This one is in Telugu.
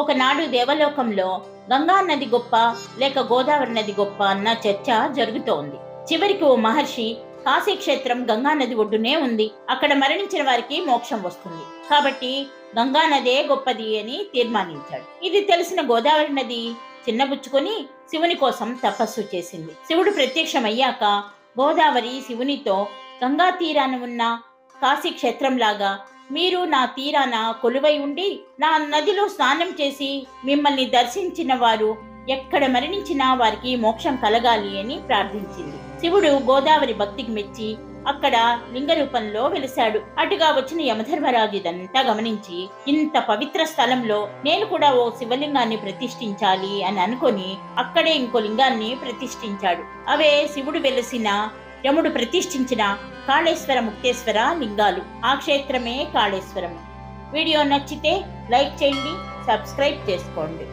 ఒకనాడు దేవలోకంలో గంగా నది గొప్ప లేక గోదావరి నది గొప్ప అన్న చర్చ జరుగుతోంది. చివరికి ఓ మహర్షి కాశీ క్షేత్రం గంగా నది ఒడ్డునే ఉంది. అక్కడ మరణించిన వారికి మోక్షం వస్తుంది. కాబట్టి గంగా నదే గొప్పది అని తీర్మానించాడు. ఇది తెలిసిన గోదావరి నది చిన్నబుచ్చుకొని శివుని కోసం తపస్సు చేసింది. శివుడు ప్రత్యక్షమయ్యాక గోదావరి శివునితో గంగా తీరాన ఉన్న కాశీ క్షేత్రంలాగా మీరు నా తీరాన కొలువై ఉండి నా నదిలో స్నానం చేసి మిమ్మల్ని దర్శించిన వారు ఎక్కడ మరణించినా వారికి మోక్షం కలగాలి అని ప్రార్థించింది. శివుడు గోదావరి భక్తికి మెచ్చి అక్కడ లింగ రూపంలో వెలిశాడు. అటుగా వచ్చిన యమధర్మరాజు ఇదంతా గమనించి ఇంత పవిత్ర స్థలంలో నేను కూడా ఓ శివలింగాన్ని ప్రతిష్ఠించాలి అని అనుకొని అక్కడే ఇంకో లింగాన్ని ప్రతిష్ఠించాడు. అవే శివుడు వెలిసిన యముడు ప్రతిష్ఠించిన కాళేశ్వర ముక్తేశ్వర లింగాలు. ఆ క్షేత్రమే కాళేశ్వరం వీడియో నచ్చితే లైక్ చేయండి సబ్స్క్రైబ్ చేసుకోండి.